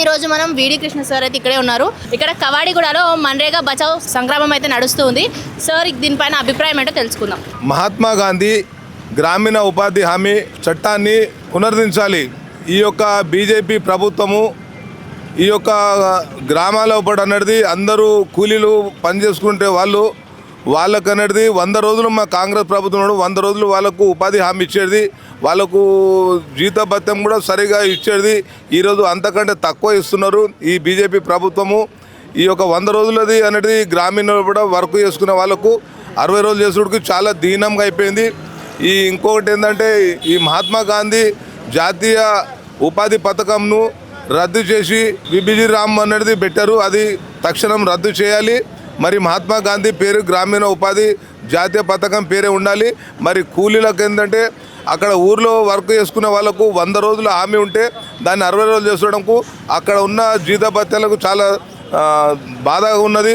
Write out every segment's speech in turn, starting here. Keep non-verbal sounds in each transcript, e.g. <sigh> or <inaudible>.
ఈరోజు మనం వీడి కృష్ణ సార్ అయితే ఇక్కడే ఉన్నారు. ఇక్కడ కవాడిగూడలో మన్రేగా బచావ్ సంగ్రామం అయితే నడుస్తుంది సార్ దీనిపైన అభిప్రాయం ఏంటో తెలుసుకుందాం. మహాత్మా గాంధీ గ్రామీణ ఉపాధి హామీ చట్టాన్ని పునరుద్ధరించాలి. ఈ యొక్క బీజేపీ ప్రభుత్వము ఈ యొక్క గ్రామాల ఒకటి అనేది అందరూ కూలీలు పని చేసుకుంటే వాళ్ళు వాళ్ళకు అనేది వంద రోజులు మా కాంగ్రెస్ ప్రభుత్వం వంద రోజులు వాళ్ళకు ఉపాధి హామీ ఇచ్చేది వాళ్ళకు జీత భత్యం కూడా సరిగా ఇచ్చేది. ఈరోజు అంతకంటే తక్కువ ఇస్తున్నారు ఈ బీజేపీ ప్రభుత్వము. ఈ యొక్క వంద రోజులది అనేది గ్రామీణ కూడా వర్క్ చేసుకునే వాళ్ళకు అరవై రోజులు చేసుడికి చాలా దీనంగా అయిపోయింది. ఈ ఇంకొకటి ఏంటంటే ఈ మహాత్మా గాంధీ జాతీయ ఉపాధి పథకంను రద్దు చేసి విబిజి రామ్ అనేది పెట్టారు. అది తక్షణం రద్దు చేయాలి. మరి మహాత్మా గాంధీ పేరు గ్రామీణ ఉపాధి జాతీయ పథకం పేరే ఉండాలి. మరి కూలీలకు ఏంటంటే అక్కడ ఊర్లో వర్క్ చేసుకునే వాళ్ళకు వంద రోజులు హామీ ఉంటే దాన్ని అరవై రోజులు చేసుకోవడంకు అక్కడ ఉన్న జీతభత్యాలకు చాలా బాధగా ఉన్నది.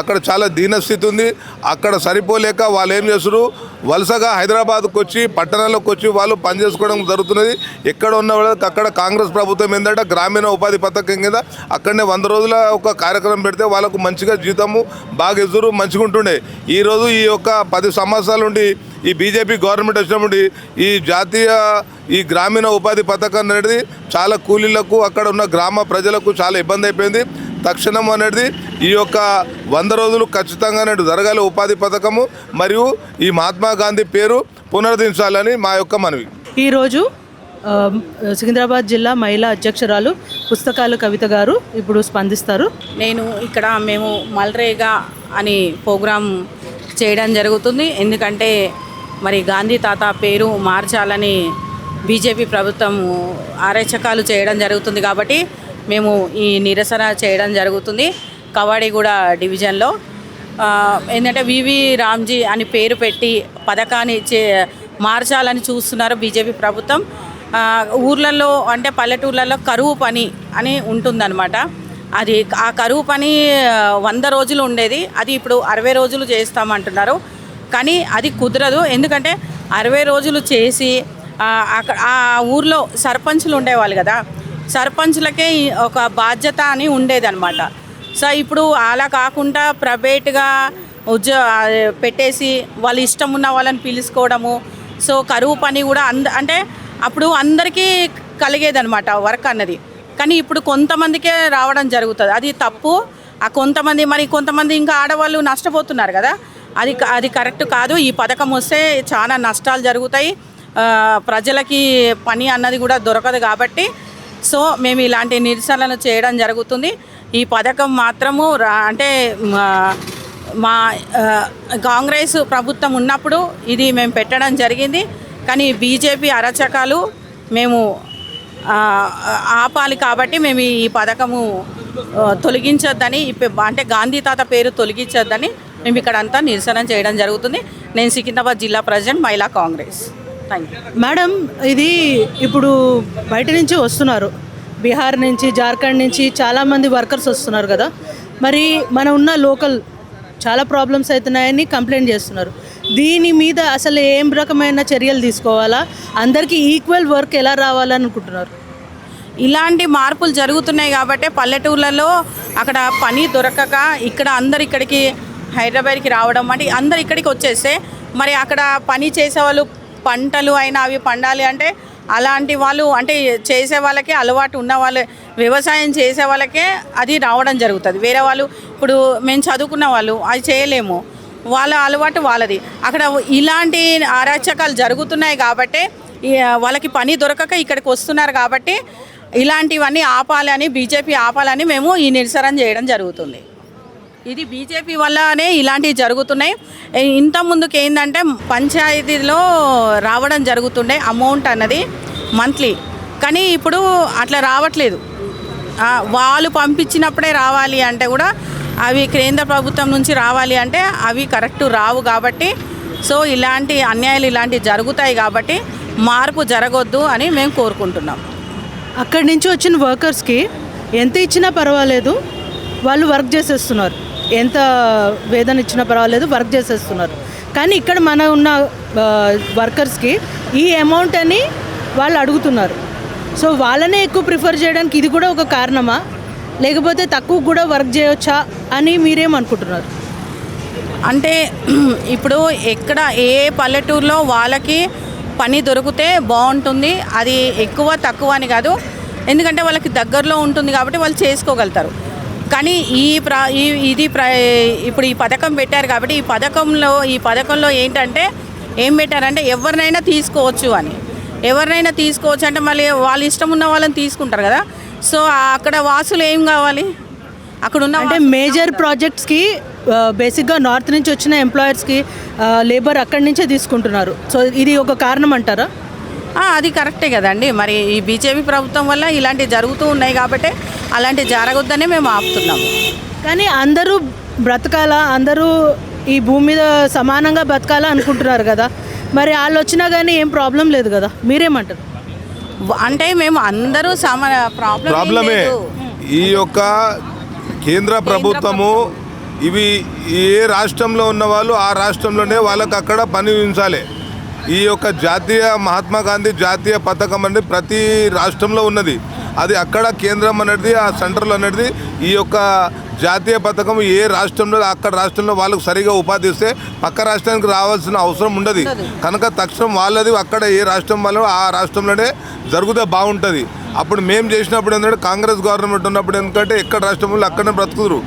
అక్కడ చాలా దీనస్థితి ఉంది. అక్కడ సరిపోలేక వాళ్ళు ఏం చేస్తారు వలసగా హైదరాబాద్కు వచ్చి పట్టణాల్లోకి వచ్చి వాళ్ళు పని చేసుకోవడం జరుగుతున్నది. ఎక్కడ ఉన్న వాళ్ళకి అక్కడ కాంగ్రెస్ ప్రభుత్వం ఏంటంటే గ్రామీణ ఉపాధి పథకం కింద అక్కడనే వంద రోజుల ఒక కార్యక్రమం పెడితే వాళ్ళకు మంచిగా జీతము బాగా ఎదురు మంచిగా ఉంటుండే. ఈరోజు ఈ యొక్క పది సంవత్సరాల నుండి ఈ బీజేపీ గవర్నమెంట్ వచ్చినప్పుడు ఈ జాతీయ ఈ గ్రామీణ ఉపాధి పథకం అనేది చాలా కూలీలకు అక్కడ ఉన్న గ్రామ ప్రజలకు చాలా ఇబ్బంది అయిపోయింది. తక్షణం అనేది ఈ యొక్క వంద రోజులు ఖచ్చితంగా అనేది జరగాలి ఉపాధి పథకము మరియు ఈ మహాత్మా గాంధీ పేరు పునరుద్ధరించాలని మా యొక్క మనవి. ఈరోజు సికింద్రాబాద్ జిల్లా మహిళా అధ్యక్షురాలు పుస్తకాలు కవిత గారు ఇప్పుడు స్పందిస్తారు. నేను ఇక్కడ మేము మల్రేగా అని ప్రోగ్రాం చేయడం జరుగుతుంది. ఎందుకంటే మరి గాంధీ తాత పేరు మార్చాలని బీజేపీ ప్రభుత్వం ఆరేచకాలు చేయడం జరుగుతుంది కాబట్టి మేము ఈ నిరసన చేయడం జరుగుతుంది. కవాడిగూడ డివిజన్లో. ఏంటంటే వివి రామ్జీ అని పేరు పెట్టి పథకాన్ని చే మార్చాలని చూస్తున్నారు బీజేపీ ప్రభుత్వం. ఊర్లలో అంటే పల్లెటూర్లలో కరువు పని అని ఉంటుందన్నమాట. అది ఆ కరువు పని వంద రోజులు ఉండేది. అది ఇప్పుడు అరవై రోజులు చేస్తామంటున్నారు. కానీ అది కుదరదు. ఎందుకంటే అరవై రోజులు చేసి అక్కడ ఆ ఊర్లో సర్పంచులు ఉండేవాళ్ళు కదా. సర్పంచ్లకే ఒక బాధ్యత అని ఉండేదన్నమాట. సో ఇప్పుడు అలా కాకుండా ప్రైవేట్గా ఉద్యో పెట్టేసి వాళ్ళ ఇష్టం ఉన్న వాళ్ళని పిలుచుకోవడము సో కరువు పని కూడా అంద అంటే అప్పుడు అందరికీ కలిగేదనమాట వర్క్ అన్నది. కానీ ఇప్పుడు కొంతమందికే రావడం జరుగుతుంది. అది తప్పు. ఆ కొంతమంది మరి కొంతమంది ఇంకా ఆడవాళ్ళు నష్టపోతున్నారు కదా. అది అది కరెక్ట్ కాదు. ఈ పథకం వస్తే చాలా నష్టాలు జరుగుతాయి. ప్రజలకి పని అన్నది కూడా దొరకదు కాబట్టి సో మేము ఇలాంటి నిరసనలు చేయడం జరుగుతుంది. ఈ పథకం మాత్రము రా అంటే మా మా కాంగ్రెస్ ప్రభుత్వం ఉన్నప్పుడు ఇది మేము పెట్టడం జరిగింది. కానీ బీజేపీ అరచకాలు మేము ఆపాలి కాబట్టి మేము ఈ పథకము తొలగించొద్దని అంటే గాంధీ తాత పేరు తొలగించొద్దని మేము ఇక్కడ అంతా నిరసన చేయడం జరుగుతుంది. నేను సికింద్రాబాద్ జిల్లా ప్రెసిడెంట్ మహిళా కాంగ్రెస్. మేడం ఇది ఇప్పుడు బయట నుంచి వస్తున్నారు. బీహార్ నుంచి జార్ఖండ్ నుంచి చాలామంది వర్కర్స్ వస్తున్నారు కదా. మరి మన ఉన్న లోకల్ చాలా ప్రాబ్లమ్స్ అవుతున్నాయని కంప్లైంట్ చేస్తున్నారు. దీని మీద అసలు ఏం రకమైన చర్యలు తీసుకోవాలా? అందరికీ ఈక్వల్ వర్క్ ఎలా రావాలని అనుకుంటున్నారు ఇలాంటి మార్పులు జరుగుతున్నాయి కాబట్టి పల్లెటూర్లలో అక్కడ పని దొరకక ఇక్కడ అందరు ఇక్కడికి హైదరాబాద్కి రావడం అంటే అందరు ఇక్కడికి వచ్చేస్తే మరి అక్కడ పని చేసేవాళ్ళు పంటలు అయినా అవి పండాలి అంటే అలాంటి వాళ్ళు అంటే చేసే వాళ్ళకే అలవాటు ఉన్న వాళ్ళే వ్యవసాయం చేసే వాళ్ళకే అది రావడం జరుగుతుంది. వేరే వాళ్ళు ఇప్పుడు మేము చదువుకున్న వాళ్ళు అది చేయలేము. వాళ్ళ అలవాటు వాళ్ళది. అక్కడ ఇలాంటి అరాచకాలు జరుగుతున్నాయి కాబట్టి వాళ్ళకి పని దొరకక ఇక్కడికి వస్తున్నారు కాబట్టి ఇలాంటివన్నీ ఆపాలని బీజేపీ ఆపాలని మేము ఈ నిరసన చేయడం జరుగుతుంది. ఇది బీజేపీ వల్లనే ఇలాంటివి జరుగుతున్నాయి. ఇంత ముందుకు ఏంటంటే పంచాయతీలో రావడం జరుగుతుండే అమౌంట్ అన్నది మంత్లీ. కానీ ఇప్పుడు అట్లా రావట్లేదు. వాళ్ళు పంపించినప్పుడే రావాలి అంటే కూడా అవి కేంద్ర ప్రభుత్వం నుంచి రావాలి అంటే అవి కరెక్ట్ రావు కాబట్టి సో ఇలాంటి అన్యాయాలు ఇలాంటివి జరుగుతాయి కాబట్టి మార్పు జరగొద్దు అని మేము కోరుకుంటున్నాం. అక్కడి నుంచి వచ్చిన వర్కర్స్కి ఎంత ఇచ్చినా పర్వాలేదు. వాళ్ళు వర్క్ చేసేస్తున్నారు. ఎంత వేదన ఇచ్చినా పర్వాలేదు వర్క్ చేసేస్తున్నారు. కానీ ఇక్కడ మన ఉన్న వర్కర్స్కి ఈ అమౌంట్ అని వాళ్ళు అడుగుతున్నారు. సో వాళ్ళనే ఎక్కువ ప్రిఫర్ చేయడానికి ఇది కూడా ఒక కారణమా? లేకపోతే తక్కువ కూడా వర్క్ చేయొచ్చా అని మీరేమనుకుంటున్నారు అంటే <clears throat> ఇప్పుడు ఎక్కడ ఏ పల్లెటూరులో వాళ్ళకి పని దొరికితే బాగుంటుంది అది ఎక్కువ తక్కువ అని కాదు. ఎందుకంటే వాళ్ళకి దగ్గరలో ఉంటుంది కాబట్టి వాళ్ళు చేసుకోగలుగుతారు. కానీ ఈ ప్ర ఈ ఇది ప్ర ఇప్పుడు ఈ పథకం పెట్టారు కాబట్టి ఈ పథకంలో ఈ పథకంలో ఏంటంటే ఏం పెట్టారంటే ఎవరినైనా తీసుకోవచ్చు అని. ఎవరినైనా తీసుకోవచ్చు అంటే మళ్ళీ వాళ్ళ ఇష్టం ఉన్న వాళ్ళని తీసుకుంటారు కదా. సో అక్కడ వాసులు ఏం కావాలి? అక్కడ ఉన్న అంటే మేజర్ ప్రాజెక్ట్స్కి బేసిక్గా నార్త్ నుంచి వచ్చిన ఎంప్లాయర్స్కి లేబర్ అక్కడి నుంచే తీసుకుంటున్నారు. సో ఇది ఒక కారణం అంటారా? అది కరెక్టే కదండి. మరి ఈ బీజేపీ ప్రభుత్వం వల్ల ఇలాంటివి జరుగుతూ ఉన్నాయి కాబట్టి అలాంటివి జరగొద్దనే మేము ఆపుతున్నాము. కానీ అందరూ బ్రతకాలా? అందరూ ఈ భూమి మీద సమానంగా బతకాలా అనుకుంటున్నారు కదా? మరి వాళ్ళు వచ్చినా కానీ ఏం ప్రాబ్లం లేదు కదా? మీరేమంటారు? అంటే మేము అందరూ సమ ప్రాబ్లమే. ఈ యొక్క కేంద్ర ప్రభుత్వము ఇవి ఏ రాష్ట్రంలో ఉన్న వాళ్ళు ఆ రాష్ట్రంలోనే వాళ్ళకి అక్కడ పని ఉంచాలి. ఈ యొక్క జాతీయ మహాత్మా గాంధీ జాతీయ పథకం అనేది ప్రతి రాష్ట్రంలో ఉన్నది. అది అక్కడ కేంద్రం అనేది ఆ సెంట్రల్ అనేది ఈ యొక్క జాతీయ పథకం ఏ రాష్ట్రంలో అక్కడ రాష్ట్రంలో వాళ్ళకు సరిగా ఉపాధి ఇస్తే పక్క రాష్ట్రానికి రావాల్సిన అవసరం ఉండదు. కనుక తక్షణం వాళ్ళది అక్కడ ఏ రాష్ట్రం వాళ్ళు ఆ రాష్ట్రంలోనే జరిగితే బాగుంటుంది. అప్పుడు మేము చేసినప్పుడు ఏంటంటే కాంగ్రెస్ గవర్నమెంట్ ఉన్నప్పుడు ఎందుకంటే ఎక్కడ రాష్ట్రంలో అక్కడనే బ్రతుకుతురు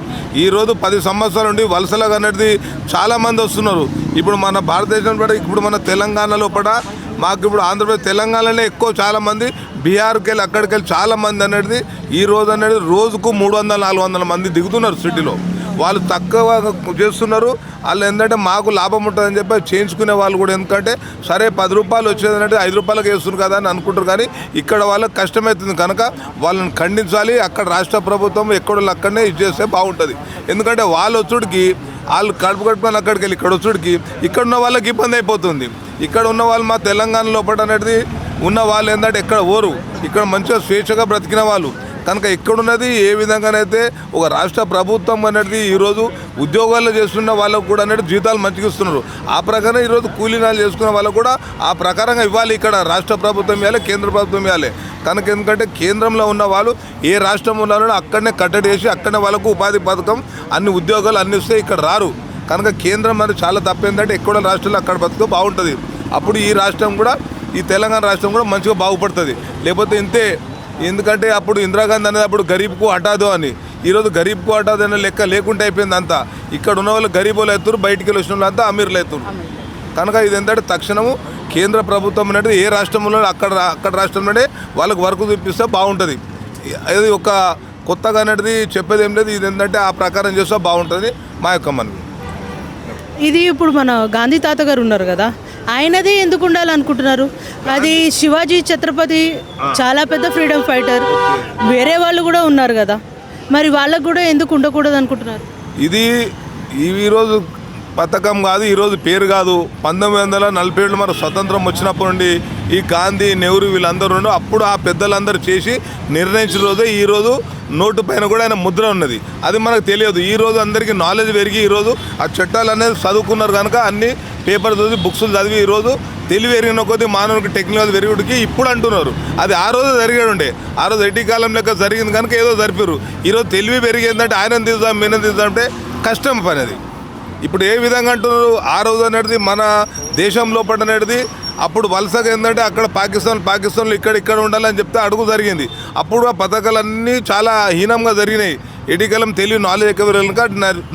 ఈ రోజు పది సంవత్సరాల నుండి వలసలకు అనేది చాలా మంది వస్తున్నారు. ఇప్పుడు మన భారతదేశం కూడా ఇప్పుడు మన తెలంగాణలో కూడా మాకు ఇప్పుడు ఆంధ్రప్రదేశ్ తెలంగాణలోనే ఎక్కువ చాలామంది బీహార్కి వెళ్ళి అక్కడికి వెళ్ళి చాలా మంది అనేది ఈ రోజు అనేది రోజుకు మూడు వందల నాలుగు వందల మంది దిగుతున్నారు సిటీలో. వాళ్ళు తక్కువ చేస్తున్నారు. వాళ్ళు ఏంటంటే మాకు లాభం ఉంటుందని చెప్పి చేయించుకునే వాళ్ళు కూడా ఎందుకంటే సరే పది రూపాయలు వచ్చేదంటే ఐదు రూపాయలకు వేస్తున్నారు కదా అని అనుకుంటారు. కానీ ఇక్కడ వాళ్ళకి కష్టమవుతుంది కనుక వాళ్ళని ఖండించాలి. అక్కడ రాష్ట్ర ప్రభుత్వం ఎక్కడో అక్కడనే ఇది చేస్తే బాగుంటుంది. ఎందుకంటే వాళ్ళు వచ్చుడికి వాళ్ళు కడుపు కడుపుకొని అక్కడికి వెళ్ళి ఇక్కడ వచ్చుడికి ఇక్కడ ఉన్న వాళ్ళకి ఇబ్బంది అయిపోతుంది. ఇక్కడ ఉన్న వాళ్ళు మా తెలంగాణ లోపల అనేది ఉన్న వాళ్ళు ఏంటంటే ఎక్కడ ఓరు. ఇక్కడ మంచిగా స్వేచ్ఛగా బ్రతికిన వాళ్ళు. కనుక ఎక్కడున్నది ఏ విధంగానైతే ఒక రాష్ట్ర ప్రభుత్వం అనేది ఈరోజు ఉద్యోగాలు చేస్తున్న వాళ్ళకు కూడా అనేది జీతాలు మంచిగా ఇస్తున్నారు ఆ ప్రకారం ఈరోజు కూలీనాలు చేసుకున్న వాళ్ళకు కూడా ఆ ప్రకారంగా ఇవ్వాలి ఇక్కడ రాష్ట్ర ప్రభుత్వం ఇవ్వాలి కేంద్ర ప్రభుత్వం ఇవ్వాలి. కనుక ఎందుకంటే కేంద్రంలో ఉన్న వాళ్ళు ఏ రాష్ట్రం ఉన్నారో అక్కడనే కట్టడి చేసి అక్కడనే వాళ్ళకు ఉపాధి పథకం అన్ని ఉద్యోగాలు అన్ని ఇస్తే ఇక్కడ రారు. కనుక కేంద్రం మరి చాలా తప్పేందంటే ఎక్కువ ఎక్కడ రాష్ట్రాలు అక్కడ బతుకు బాగుంటుంది. అప్పుడు ఈ రాష్ట్రం కూడా ఈ తెలంగాణ రాష్ట్రం కూడా మంచిగా బాగుపడుతుంది. లేకపోతే ఇంతే ఎందుకంటే అప్పుడు ఇందిరాగాంధీ అనేది అప్పుడు గరీబ్కు హఠాదు అని. ఈరోజు గరీబ్కు హఠాదు అనే లెక్క లేకుండా అయిపోయింది అంతా ఇక్కడ ఉన్న వాళ్ళు గరీబులు ఎత్తురు బయటికి వెళ్ళి వచ్చిన వాళ్ళు అంతా అమీర్లు ఎత్తురు. కనుక ఇది ఏంటంటే తక్షణము కేంద్ర ప్రభుత్వం అనేది ఏ రాష్ట్రంలో అక్కడ అక్కడ రాష్ట్రంలోనే వాళ్ళకి వర్క్ చూపిస్తే బాగుంటుంది. అది ఒక కొత్తగా అనేది చెప్పేది ఏం లేదు. ఇది ఏంటంటే ఆ ప్రకారం చేస్తే బాగుంటుంది మా యొక్క మనవి. ఇది ఇప్పుడు మన గాంధీ తాత గారు ఉన్నారు కదా? ఆయనది ఎందుకు ఉండాలనుకుంటున్నారు? అది శివాజీ ఛత్రపతి చాలా పెద్ద ఫ్రీడమ్ ఫైటర్. వేరే వాళ్ళు కూడా ఉన్నారు కదా. మరి వాళ్ళకు కూడా ఎందుకు ఉండకూడదు అనుకుంటున్నారు ఇది ఈ ఈరోజు పథకం కాదు ఈరోజు పేరు కాదు. పంతొమ్మిది వందల నలభై ఏళ్ళు మన స్వతంత్రం వచ్చినప్పటి నుండి ఈ గాంధీ నెహ్రూ వీళ్ళందరూ ఉండు అప్పుడు ఆ పెద్దలందరూ చేసి నిర్ణయించిన రోజే ఈరోజు నోటు పైన కూడా ఆయన ముద్ర ఉన్నది. అది మనకు తెలియదు. ఈ రోజు అందరికీ నాలెడ్జ్ పెరిగి ఈరోజు ఆ చట్టాలు అనేది చదువుకున్నారు కనుక అన్ని పేపర్ చదివి బుక్స్ చదివి ఈరోజు తెలివి పెరిగిన కొద్దీ మానవునికి టెక్నాలజీ పెరుగుడికి ఇప్పుడు అంటున్నారు. అది ఆ రోజు జరిగాడు ఉండే. ఆ రోజు ఎట్టి కాలం లెక్క జరిగింది కనుక ఏదో జరిపారు. ఈరోజు తెలివి పెరిగిందంటే ఆయన తీద్దాం మీన తీద్దాం అంటే కష్టం పని అది. ఇప్పుడు ఏ విధంగా అంటున్నారు? ఆ రోజు అనేది మన దేశం లోపల అనేది అప్పుడు వలసగా ఏంటంటే అక్కడ పాకిస్తాన్ పాకిస్తాన్లో ఇక్కడ ఇక్కడ ఉండాలని చెప్తే అడుగు జరిగింది. అప్పుడు ఆ పథకాలన్నీ చాలా హీనంగా జరిగినాయి. ఎడికలం తెలివి నాలెడ్జ్ ఎక్కువ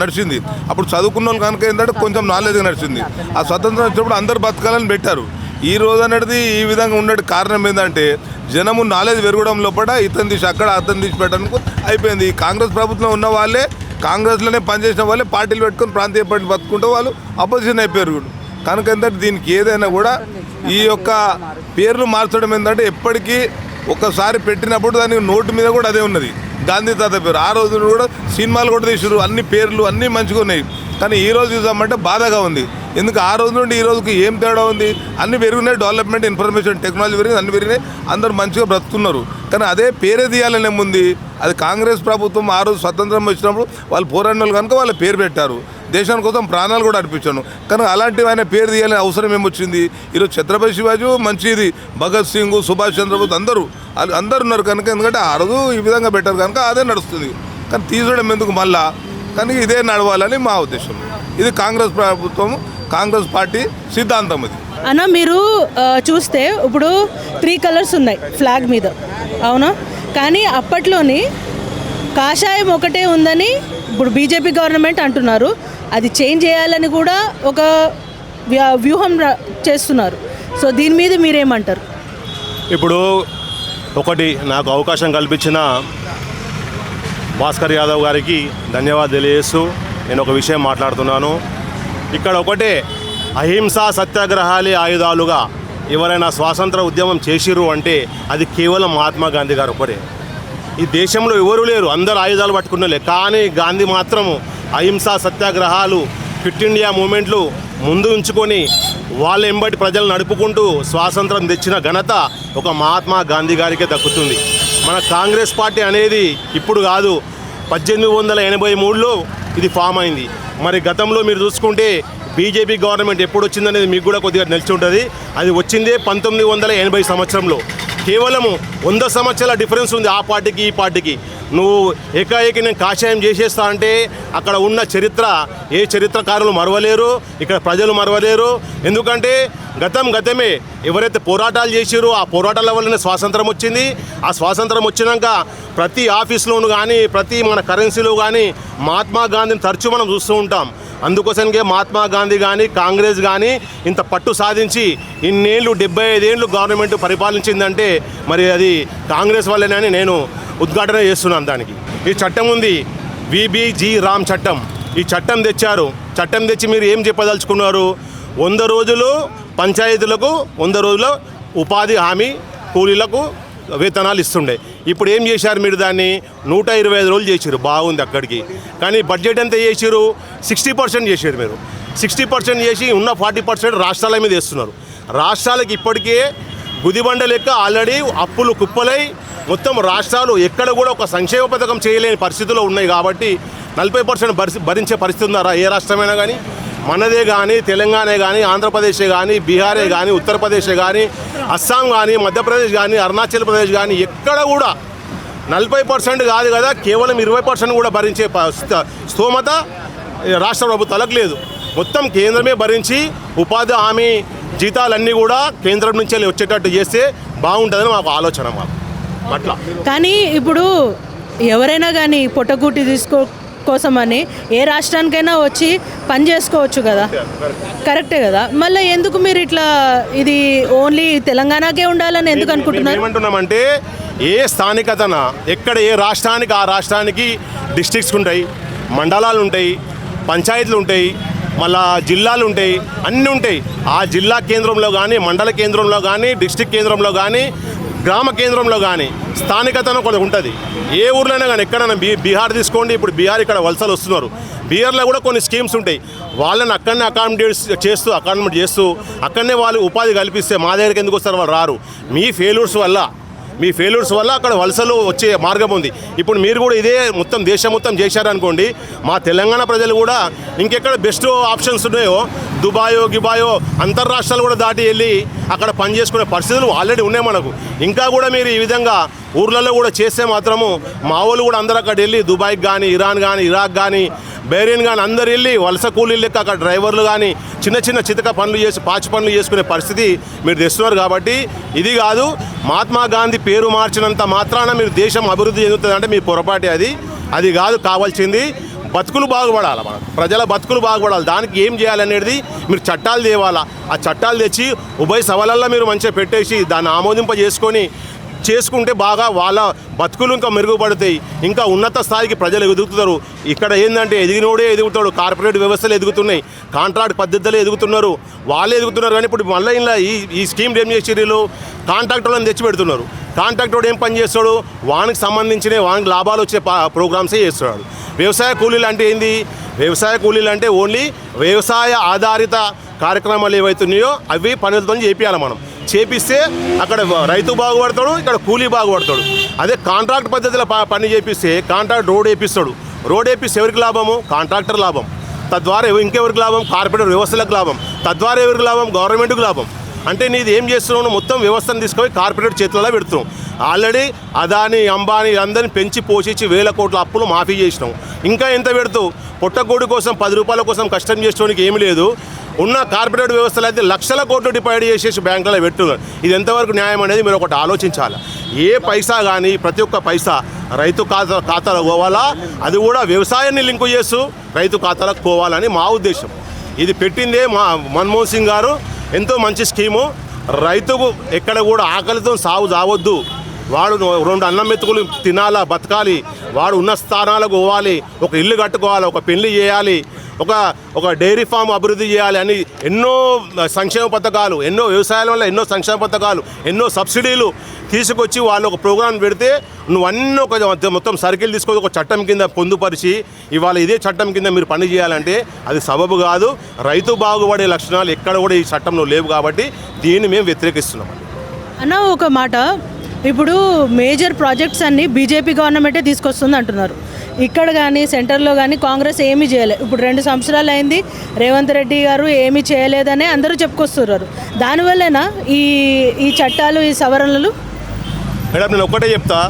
నడిచింది. అప్పుడు చదువుకున్న వాళ్ళు కనుక ఏంటంటే కొంచెం నాలెడ్జ్ నడిచింది. ఆ స్వతంత్రం వచ్చినప్పుడు అందరు బతకాలని పెట్టారు. ఈ రోజు అనేది ఈ విధంగా ఉండే కారణం ఏంటంటే జనము నాలెడ్జ్ పెరగడం లోపల ఇతను తీసి అక్కడ అతను తీసి పెట్టడానికి అయిపోయింది. కాంగ్రెస్ ప్రభుత్వం ఉన్న వాళ్ళే కాంగ్రెస్లోనే పనిచేసిన వాళ్ళే పార్టీలు పెట్టుకుని ప్రాంతీయ పార్టీ బతుకుంటే వాళ్ళు అపోజిషన్ అయిపోయారు కనుక ఏంటంటే దీనికి ఏదైనా కూడా ఈ యొక్క పేర్లు మార్చడం ఏంటంటే ఎప్పటికీ ఒక్కసారి పెట్టినప్పుడు దానికి నోటు మీద కూడా అదే ఉన్నది. గాంధీ తాత పేరు. ఆ రోజు కూడా సినిమాలు కూడా తీసారు అన్ని పేర్లు అన్నీ మంచిగా ఉన్నాయి. కానీ ఈ రోజు చూసామంటే బాధగా ఉంది. ఎందుకు ఆ రోజు నుండి ఈ రోజుకి ఏం తేడా ఉంది? అన్ని పెరిగినాయి డెవలప్మెంట్ ఇన్ఫర్మేషన్ టెక్నాలజీ పెరిగింది అన్ని పెరిగినాయి అందరూ మంచిగా బ్రతుకున్నారు కానీ అదే పేరే తీయాలనే ఉంది అది కాంగ్రెస్ ప్రభుత్వం ఆ రోజు స్వతంత్రం వచ్చినప్పుడు వాళ్ళు పోరాడిన కనుక వాళ్ళ పేరు పెట్టారు. దేశాని కోసం ప్రాణాలు కూడా అర్పించాను. కానీ అలాంటివి ఆయన పేరు తీయాలని అవసరం ఏమొచ్చింది? ఈరోజు ఛత్రపతి శివాజీ మంచిది. భగత్ సింగ్ సుభాష్ చంద్రబోస్ అందరూ వాళ్ళు అందరు ఉన్నారు కనుక ఎందుకంటే ఆ రోజు ఈ విధంగా పెట్టారు కనుక అదే నడుస్తుంది. కానీ తీసుకోవడం ఎందుకు మళ్ళా? కానీ ఇదే నడవాలని మా ఉద్దేశం. ఇది కాంగ్రెస్ ప్రభుత్వం కాంగ్రెస్ పార్టీ సిద్ధాంతం ఇది అన్న మీరు చూస్తే ఇప్పుడు త్రీ కలర్స్ ఉన్నాయి ఫ్లాగ్ మీద. అవునా? కానీ అప్పట్లోని కాషాయం ఒకటే ఉందని ఇప్పుడు బీజేపీ గవర్నమెంట్ అంటున్నారు. అది చేంజ్ చేయాలని కూడా ఒక వ్య- వ్యూహం చేస్తున్నారు. సో దీని మీద మీరేమంటారు? ఇప్పుడు ఒకటి నాకు అవకాశం కల్పించిన భాస్కర్ యాదవ్ గారికి ధన్యవాదాలు తెలియజేస్తూ నేను ఒక విషయం మాట్లాడుతున్నాను. ఇక్కడ ఒకటే అహింసా సత్యాగ్రహాలే ఆయుధాలుగా ఎవరైనా స్వాతంత్ర ఉద్యమం చేసిర్రు అంటే అది కేవలం మహాత్మా గాంధీ గారు ఒకటే. ఈ దేశంలో ఎవరు లేరు అందరు ఆయుధాలు పట్టుకున్నలే. కానీ గాంధీ మాత్రం అహింసా సత్యాగ్రహాలు ఫిట్ ఇండియా మూమెంట్లు ముందు ఉంచుకొని వాళ్ళ ఎంబటి ప్రజలు నడుపుకుంటూ స్వాతంత్రం తెచ్చిన ఘనత ఒక మహాత్మా గాంధీ గారికే దక్కుతుంది. మన కాంగ్రెస్ పార్టీ అనేది ఇప్పుడు కాదు పద్దెనిమిది వందల ఎనభై మూడులో ఇది ఫామ్ అయింది. మరి గతంలో మీరు చూసుకుంటే బీజేపీ గవర్నమెంట్ ఎప్పుడు వచ్చిందనేది మీకు కూడా కొద్దిగా నిలిచి ఉంటుంది. అది వచ్చిందే పంతొమ్మిది వందల ఎనభై సంవత్సరంలో. కేవలము వంద సంవత్సరాల డిఫరెన్స్ ఉంది ఆ పార్టీకి ఈ పార్టీకి. నువ్వు ఏకాఏకి నేను కాషాయం చేసేస్తా అంటే అక్కడ ఉన్న చరిత్ర ఏ చరిత్రకారులు మరవలేరు ఇక్కడ ప్రజలు మరవలేరు. ఎందుకంటే గతం గతమే ఎవరైతే పోరాటాలు చేసారో ఆ పోరాటాల వల్లనే స్వాతంత్రం వచ్చింది. ఆ స్వాతంత్రం వచ్చినాక ప్రతి ఆఫీస్లోను కానీ ప్రతి మన కరెన్సీలో కానీ మహాత్మా గాంధీని తరచూ మనం చూస్తూ ఉంటాం. అందుకోసంకే మహాత్మా గాంధీ కానీ కాంగ్రెస్ కానీ ఇంత పట్టు సాధించి ఇన్నేళ్ళు డెబ్బై ఐదేళ్ళు గవర్నమెంట్ పరిపాలించిందంటే మరి అది కాంగ్రెస్ వల్లనే నేను ఉద్ఘాటన చేస్తున్నాను దానికి. ఈ చట్టం ఉంది విబిజి రామ్ చట్టం. ఈ చట్టం తెచ్చారు. చట్టం తెచ్చి మీరు ఏం చెప్పదలుచుకున్నారు? వంద రోజులు పంచాయతీలకు వంద రోజుల ఉపాధి హామీ కూలీలకు వేతనాలు ఇస్తుండే. ఇప్పుడు ఏం చేశారు మీరు దాన్ని? నూట ఇరవై ఐదు రోజులు చేసారు బాగుంది అక్కడికి. కానీ బడ్జెట్ ఎంత చేసారు సిక్స్టీ పర్సెంట్ చేసారు మీరు. సిక్స్టీ పర్సెంట్ చేసి ఉన్న ఫార్టీ పర్సెంట్ రాష్ట్రాల మీద వేస్తున్నారు. రాష్ట్రాలకు ఇప్పటికే గుదిబండ లెక్క ఆల్రెడీ అప్పులు కుప్పలై మొత్తం రాష్ట్రాలు ఎక్కడ కూడా ఒక సంక్షేమ పథకం చేయలేని పరిస్థితుల్లో ఉన్నాయి కాబట్టి నలభై పర్సెంట్ భరించే పరిస్థితి ఉందారా ఏ రాష్ట్రమైనా కానీ మనదే కానీ తెలంగాణ కానీ ఆంధ్రప్రదేశ్ కానీ బీహారే కానీ ఉత్తరప్రదేశ్ కానీ అస్సాం కానీ మధ్యప్రదేశ్ కానీ అరుణాచల్ ప్రదేశ్ కానీ ఎక్కడ కూడా నలభై పర్సెంట్ కాదు కదా కేవలం ఇరవై పర్సెంట్ కూడా భరించే ప- స్థ- స్తోమత రాష్ట్ర ప్రభుత్వాలకు లేదు. మొత్తం కేంద్రమే భరించి ఉపాధి హామీ జీతాలన్నీ కూడా కేంద్రం నుంచే వచ్చేటట్టు చేస్తే బాగుంటుందని మాకు ఆలోచన మాకు. అట్లా. కానీ ఇప్పుడు ఎవరైనా కానీ పొట్టగూటి తీసుకో కోసమని ఏ రాష్ట్రానికైనా వచ్చి పని చేసుకోవచ్చు కదా. కరెక్టే కదా. మళ్ళీ ఎందుకు మీరు ఇట్లా ఇది ఓన్లీ తెలంగాణకే ఉండాలని ఎందుకు అనుకుంటున్నారు? ఏమంటున్నామంటే ఏ స్థానికతన ఎక్కడ ఏ రాష్ట్రానికి ఆ రాష్ట్రానికి డిస్ట్రిక్ట్స్ ఉంటాయి మండలాలు ఉంటాయి పంచాయతీలు ఉంటాయి మళ్ళా జిల్లాలు ఉంటాయి అన్నీ ఉంటాయి. ఆ జిల్లా కేంద్రంలో కానీ మండల కేంద్రంలో కానీ డిస్ట్రిక్ట్ కేంద్రంలో కానీ గ్రామ కేంద్రంలో కానీ స్థానికతను కొంత ఉంటుంది. ఏ ఊర్లోనే కానీ ఎక్కడైనా బీ బీహార్ తీసుకోండి. ఇప్పుడు బీహార్ ఇక్కడ వలసలు వస్తున్నారు. బీహార్లో కూడా కొన్ని స్కీమ్స్ ఉంటాయి. వాళ్ళని అక్కడనే అకామిడేట్ చేస్తూ అకామిడేట్ చేస్తూ అక్కడనే వాళ్ళు ఉపాధి కల్పిస్తే మా దగ్గరికి ఎందుకు వస్తారు? వాళ్ళు రారు. మీ ఫెయిల్యూర్స్ వల్ల మీ ఫెయిల్యూర్స్ వల్ల అక్కడ వలసలు వచ్చే మార్గం ఉంది. ఇప్పుడు మీరు కూడా ఇదే మొత్తం దేశం మొత్తం చేశారనుకోండి మా తెలంగాణ ప్రజలు కూడా ఇంకెక్కడ బెస్ట్ ఆప్షన్స్ ఉన్నాయో దుబాయో గిబాయో అంతర్రాష్ట్రాలు కూడా దాటి వెళ్ళి అక్కడ పని చేసుకునే పరిస్థితులు ఆల్రెడీ ఉన్నాయి మనకు. ఇంకా కూడా మీరు ఈ విధంగా ఊర్లలో కూడా చేస్తే మాత్రము మా వాళ్ళు కూడా అందరూ అక్కడ వెళ్ళి దుబాయ్కి కానీ ఇరాన్ కానీ ఇరాక్ కానీ బెరీన్ కానీ అందరు వెళ్ళి వలస కూలీలు లెక్క అక్కడ డ్రైవర్లు కానీ చిన్న చిన్న చితక పనులు చేసి పాచి పనులు చేసుకునే పరిస్థితి మీరు తెస్తున్నారు కాబట్టి ఇది కాదు. మహాత్మా గాంధీ పేరు మార్చినంత మాత్రాన మీరు దేశం అభివృద్ధి చెందుతుందంటే మీ పొరపాటే అది. అది కాదు కావాల్సింది బతుకులు బాగుపడాలి మనకు. ప్రజల బతుకులు బాగుపడాలి. దానికి ఏం చేయాలనేది మీరు చట్టాలు తేవాలా. ఆ చట్టాలు తెచ్చి ఉభయ సభలల్లో మీరు మంచిగా పెట్టేసి దాన్ని ఆమోదింప చేసుకొని చేసుకుంటే బాగా వాళ్ళ బతుకులు ఇంకా మెరుగుపడతాయి. ఇంకా ఉన్నత స్థాయికి ప్రజలు ఎదుగుతారు. ఇక్కడ ఏంటంటే ఎదిగినోడే ఎదుగుతాడు. కార్పొరేట్ వ్యవస్థలు ఎదుగుతున్నాయి. కాంట్రాక్ట్ పద్ధతులు ఎదుగుతున్నారు. వాళ్ళే ఎదుగుతున్నారు కానీ ఇప్పుడు మళ్ళీ ఇలా ఈ ఈ స్కీమ్ ఏం చేసి కాంట్రాక్టర్లను తెచ్చి పెడుతున్నారు కాంట్రాక్టర్ ఏం పని చేస్తాడు? వానికి సంబంధించిన వానికి లాభాలు వచ్చే ప్రోగ్రామ్సే చేస్తున్నాడు వ్యవసాయ కూలీలు అంటే ఏంది? వ్యవసాయ కూలీలు అంటే ఓన్లీ వ్యవసాయ ఆధారిత కార్యక్రమాలు ఏవైతున్నాయో అవి పనులతో చేపియాలి మనం. చేపిస్తే అక్కడ రైతు బాగుపడతాడు ఇక్కడ కూలీ బాగుపడతాడు. అదే కాంట్రాక్ట్ పద్ధతిలో ప- పని చేపిస్తే కాంట్రాక్ట్ రోడ్ వేపిస్తాడు. రోడ్ వేపిస్తే ఎవరికి లాభము? కాంట్రాక్టర్ లాభం. తద్వారా ఇంకెవరికి లాభం? కార్పొరేట్ వ్యవస్థలకు లాభం. తద్వారా ఎవరికి లాభం? గవర్నమెంట్కి లాభం. అంటే నీది ఏం చేస్తున్నావు? మొత్తం వ్యవస్థను తీసుకొని కార్పొరేట్ చేతులలో పెడుతున్నావు. ఆల్రెడీ అదాని అంబానీ అందరిని పెంచి పోషించి వేల కోట్ల అప్పులు మాఫీ చేసినాం. ఇంకా ఎంత పెడుతూ? పుట్టగోడి కోసం పది రూపాయల కోసం కష్టం చేసుకోవడానికి ఏమీ లేదు. ఉన్న కార్పొరేట్ వ్యవస్థలు అయితే లక్షల కోట్లు డిపాజిట్ చేసేసి బ్యాంకులలో పెట్టున్నారు. ఇది ఎంతవరకు న్యాయం అనేది మీరు ఒకటి ఆలోచించాలి. ఏ పైసా కానీ ప్రతి ఒక్క పైసా రైతు ఖాతా ఖాతాలో పోవాలా? అది కూడా వ్యవసాయాన్ని లింకు చేస్తూ రైతు ఖాతాలకు పోవాలని మా ఉద్దేశం. ఇది పెట్టిందే మా మన్మోహన్ సింగ్ గారు. ఎంతో మంచి స్కీము. రైతుకు ఎక్కడ కూడా ఆకలితో సాగు చావద్దు. వాడు రెండు అన్నం మెతుకులు తినాలా బతకాలి. వాడు ఉన్న స్థానాలకు పోవాలి ఒక ఇల్లు కట్టుకోవాలి ఒక పెళ్ళి చేయాలి ఒక ఒక డైరీ ఫామ్ అభివృద్ధి చేయాలి అని ఎన్నో సంక్షేమ పథకాలు ఎన్నో వ్యవసాయాల వల్ల ఎన్నో సంక్షేమ పథకాలు ఎన్నో సబ్సిడీలు తీసుకొచ్చి వాళ్ళు ఒక ప్రోగ్రాం పెడితే నువ్వు అన్నీ ఒక మొత్తం సర్కిల్ తీసుకొని ఒక చట్టం కింద పొందుపరిచి ఇవాళ ఇదే చట్టం కింద మీరు పని చేయాలంటే అది సబబు కాదు. రైతు బాగుపడే లక్షణాలు ఎక్కడ కూడా ఈ చట్టంలో లేవు కాబట్టి దీన్ని మేము వ్యతిరేకిస్తున్నాం. అన్న ఒక మాట. ఇప్పుడు మేజర్ ప్రాజెక్ట్స్ అన్నీ బీజేపీ గవర్నమెంటే తీసుకొస్తుంది అంటున్నారు. ఇక్కడ కానీ సెంటర్లో కానీ కాంగ్రెస్ ఏమీ చేయలేదు ఇప్పుడు రెండు సంవత్సరాలు అయింది రేవంత్ రెడ్డి గారు ఏమీ చేయలేదని అందరూ చెప్పుకొస్తున్నారు. దానివల్లేనా ఈ ఈ చట్టాలు ఈ సవరణలు? మేడం నేను ఒకటే చెప్తా.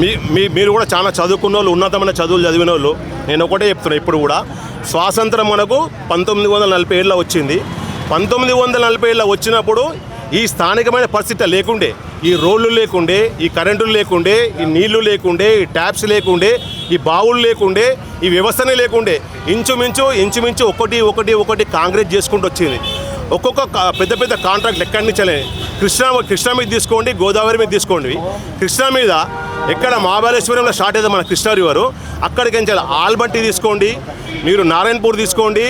మీ మీ మీరు కూడా చాలా చదువుకున్న వాళ్ళు ఉన్నతమైన చదువులు చదివిన వాళ్ళు నేను ఒకటే చెప్తున్నా ఇప్పుడు కూడా. స్వాతంత్రం మనకు పంతొమ్మిది వందల నలభై ఏళ్ళలో వచ్చింది. పంతొమ్మిది వందల నలభై ఏళ్ళలో వచ్చినప్పుడు ఈ స్థానికమైన పరిస్థితి లేకుండే ఈ రోడ్లు లేకుండే ఈ కరెంటులు లేకుండే ఈ నీళ్ళు లేకుండే ఈ ట్యాప్స్ లేకుండే ఈ బావులు లేకుండే ఈ వ్యవస్థనే లేకుండే. ఇంచుమించు ఇంచుమించు ఒకటి ఒకటి ఒకటి కాంగ్రెస్ చేసుకుంటూ వచ్చింది. ఒక్కొక్క పెద్ద పెద్ద కాంట్రాక్ట్లు ఎక్కడి నుంచే కృష్ణా కృష్ణా మీద తీసుకోండి గోదావరి మీద తీసుకోండి. కృష్ణా మీద ఎక్కడ మహాబలేశ్వరంలో స్టార్ట్ అయితే మన కృష్ణా రివరు. అక్కడికి నుంచి ఆల్బట్టి తీసుకోండి మీరు నారాయణపూర్ తీసుకోండి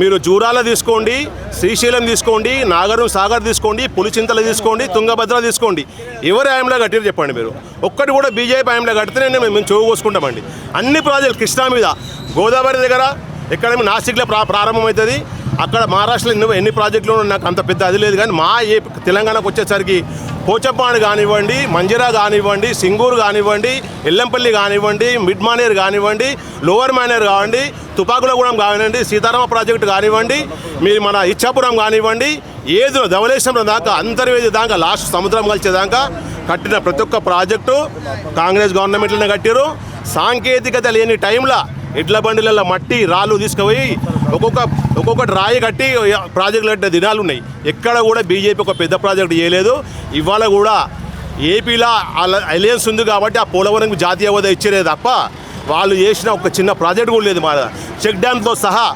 మీరు జూరాల తీసుకోండి శ్రీశైలం తీసుకోండి నాగరం సాగర్ తీసుకోండి పులిచింతలు తీసుకోండి తుంగభద్ర తీసుకోండి. ఎవరి ఆయంలో కట్టారు చెప్పండి మీరు? ఒక్కటి కూడా బీజేపీ ఆయంలో కడితేనే మేము మేము చెవు కోసుకుంటామండి. అన్ని ప్రాజెక్టులు కృష్ణా మీద. గోదావరి దగ్గర ఎక్కడ నాసిక్లో ప్రా ప్రారంభమవుతుంది. అక్కడ మహారాష్ట్రలో ఎన్ని ఎన్ని ప్రాజెక్టులు ఉన్నా నాకు అంత పెద్ద అది లేదు. కానీ మా ఏ తెలంగాణకు వచ్చేసరికి పోచప్పాడు కానివ్వండి మంజిరా కానివ్వండి సింగూరు కానివ్వండి ఎల్లంపల్లి కానివ్వండి మిడ్ మానేర్ కానివ్వండి లోవర్ మానేర్ కానివ్వండి తుపాకులగూడెం కానివ్వండి సీతారామ ప్రాజెక్టు కానివ్వండి మీరు మన ఇచ్చాపురం కానివ్వండి ఏదో ధవలేశ్వరం దాకా అంతర్వేది దాకా లాస్ట్ సముద్రం కలిసేదాకా కట్టిన ప్రతి ఒక్క ప్రాజెక్టు కాంగ్రెస్ గవర్నమెంట్లోనే కట్టారు సాంకేతికత లేని టైంలో ఎడ్ల బండిలలో మట్టి రాళ్ళు తీసుకుపోయి ఒక్కొక్క ఒక్కొక్కటి రాయి కట్టి ప్రాజెక్టులు కట్టిన దినాలు ఉన్నాయి. ఎక్కడ కూడా బీజేపీ ఒక పెద్ద ప్రాజెక్ట్ చేయలేదు. ఇవాళ కూడా ఏపీలో అలయన్స్ ఉంది కాబట్టి ఆ పోలవరం జాతీయ హోదా ఇచ్చేదే తప్ప వాళ్ళు చేసిన ఒక చిన్న ప్రాజెక్ట్ కూడా లేదు మా చెక్ డ్యామ్తో సహా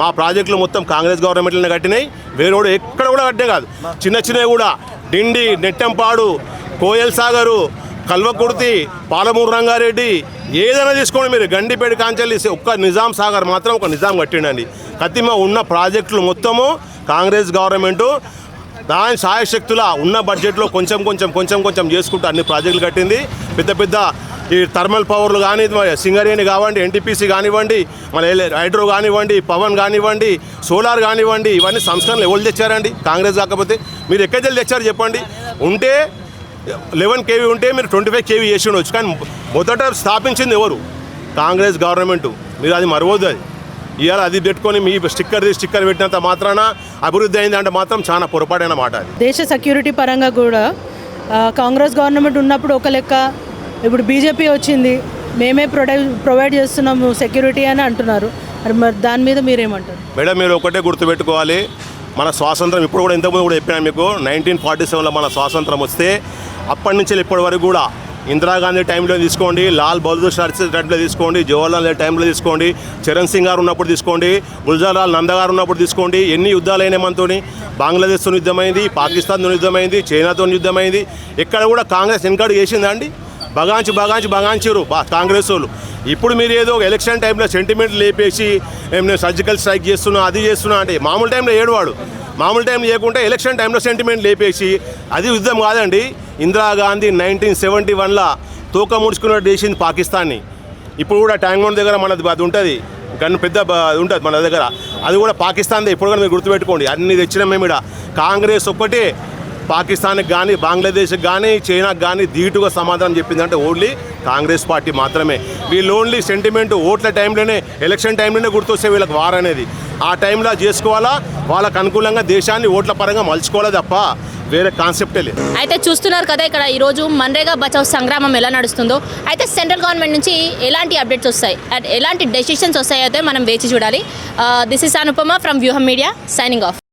మా ప్రాజెక్టులు మొత్తం కాంగ్రెస్ గవర్నమెంట్లోనే కట్టినాయి. వేరేవాడు ఎక్కడ కూడా కట్టే కాదు. చిన్న చిన్నవి కూడా. డిండి నెట్టంపాడు కోయల్ సాగరు కల్వకుర్తి పాలమూరు రంగారెడ్డి ఏదైనా తీసుకోండి మీరు. గండిపేట కాంచెల్లి ఒక్క నిజాం సాగర్ మాత్రం ఒక నిజాం కట్టిండండి. కత్తిమ ఉన్న ప్రాజెక్టులు మొత్తము కాంగ్రెస్ గవర్నమెంటు దాని సాయశక్తుల ఉన్న బడ్జెట్లో కొంచెం కొంచెం కొంచెం కొంచెం చేసుకుంటూ అన్ని ప్రాజెక్టులు కట్టింది. పెద్ద పెద్ద ఈ థర్మల్ పవర్లు కానీ సింగరేణి కావండి ఎన్టీపీసీ కానివ్వండి మన హైడ్రో కానివ్వండి పవన్ కానివ్వండి సోలార్ కానివ్వండి ఇవన్నీ సంస్కరణలు ఎవరు తెచ్చారండి? కాంగ్రెస్ కాకపోతే మీరు ఎక్కడికి తెచ్చారు చెప్పండి. ఉంటే లెవెన్ కేవీ ఉంటే మీరు ట్వంటీ ఫైవ్ కేవీ చేసి ఉండొచ్చు. కానీ మొదట స్థాపించింది ఎవరు? Congress government. మీరు అది మరవద్దు అది. ఇవాళ అది పెట్టుకొని మీ స్టిక్కర్ స్టిక్కర్ పెట్టినంత మాత్రాన అభివృద్ధి అయిందంటే మాత్రం చాలా పొరపాటైన మాట అది. దేశ సెక్యూరిటీ పరంగా కూడా కాంగ్రెస్ గవర్నమెంట్ ఉన్నప్పుడు ఒక లెక్క ఇప్పుడు బీజేపీ వచ్చింది మేమే ప్రొవైడ్ ప్రొవైడ్ చేస్తున్నాము సెక్యూరిటీ అని అంటున్నారు. మరి మరి దాని మీద మీరేమంటారు? మేడం మీరు ఒకటే గుర్తుపెట్టుకోవాలి. మన స్వాతంత్రం ఇప్పుడు కూడా ఇంతకుముందు కూడా చెప్పాను మీకు నైన్టీన్ ఫార్టీ సెవెన్లో మన స్వాతంత్రం వస్తే అప్పటి నుంచి ఇప్పటి వరకు కూడా ఇందిరాగాంధీ టైంలో తీసుకోండి లాల్ బహదూర్ శాస్త్రి టైంలో తీసుకోండి జవహర్లాల్ నెహ్రూ టైంలో తీసుకోండి చరణ్ సింగ్ గారు ఉన్నప్పుడు తీసుకోండి గుల్జార్ లాల్ నంద గారు ఉన్నప్పుడు తీసుకోండి ఎన్ని యుద్ధాలైన మనతో మనతోని? బంగ్లాదేశ్తో యుద్ధమైంది పాకిస్తాన్తో యుద్ధమైంది చైనాతో యుద్ధమైంది ఎక్కడ కూడా కాంగ్రెస్ వెనకాడు చేసిందా అండి? బగాంచి బగాంచి బగాంచిరు. బా కాంగ్రెస్ వాళ్ళు. ఇప్పుడు మీరు ఏదో ఒక ఎలక్షన్ టైంలో సెంటిమెంట్ లేపేసి నేను సర్జికల్ స్ట్రైక్ చేస్తున్నా అది చేస్తున్నా అంటే మామూలు టైంలో ఏడువాడు. మామూలు టైం లేకుంటే ఎలక్షన్ టైంలో సెంటిమెంట్ లేపేసి అది యుద్ధం కాదండి. ఇందిరాగాంధీ నైన్టీన్ సెవెంటీ వన్లో తోక ముడుచుకున్నట్టు చేసింది పాకిస్తాన్ని. ఇప్పుడు కూడా ట్యాంక్ దగ్గర మనది అది ఉంటుంది. గన్ను పెద్ద ఉంటుంది మన దగ్గర. అది కూడా పాకిస్తాన్దే. ఇప్పుడు కూడా మీరు గుర్తుపెట్టుకోండి. అన్ని తెచ్చిన మేము ఇక్కడ. కాంగ్రెస్ ఒక్కటే పాకిస్తాన్కి కానీ బంగ్లాదేశ్కి కానీ చైనాకి కానీ ధీటుగా సమాధానం చెప్పిందంటే ఓన్లీ కాంగ్రెస్ పార్టీ మాత్రమే. వీళ్ళు ఓన్లీ సెంటిమెంట్ ఓట్ల టైంలోనే ఎలక్షన్ టైంలోనే గుర్తొస్తే వీళ్ళకి వార్ అనేది. ఆ టైంలో చేసుకోవాలా? వాళ్ళకు అనుకూలంగా దేశాన్ని ఓట్ల పరంగా మలుచుకోవాలా తప్ప వేరే కాన్సెప్టే లేదు. అయితే చూస్తున్నారు కదా ఇక్కడ ఈరోజు మన్రేగా బచావ్ సంగ్రామం ఎలా నడుస్తుందో. అయితే సెంట్రల్ గవర్నమెంట్ నుంచి ఎలాంటి అప్డేట్స్ వస్తాయి? ఎలాంటి డెసిషన్స్ వస్తాయో అయితే మనం వేచి చూడాలి. This is Anupama from Vyuham media signing off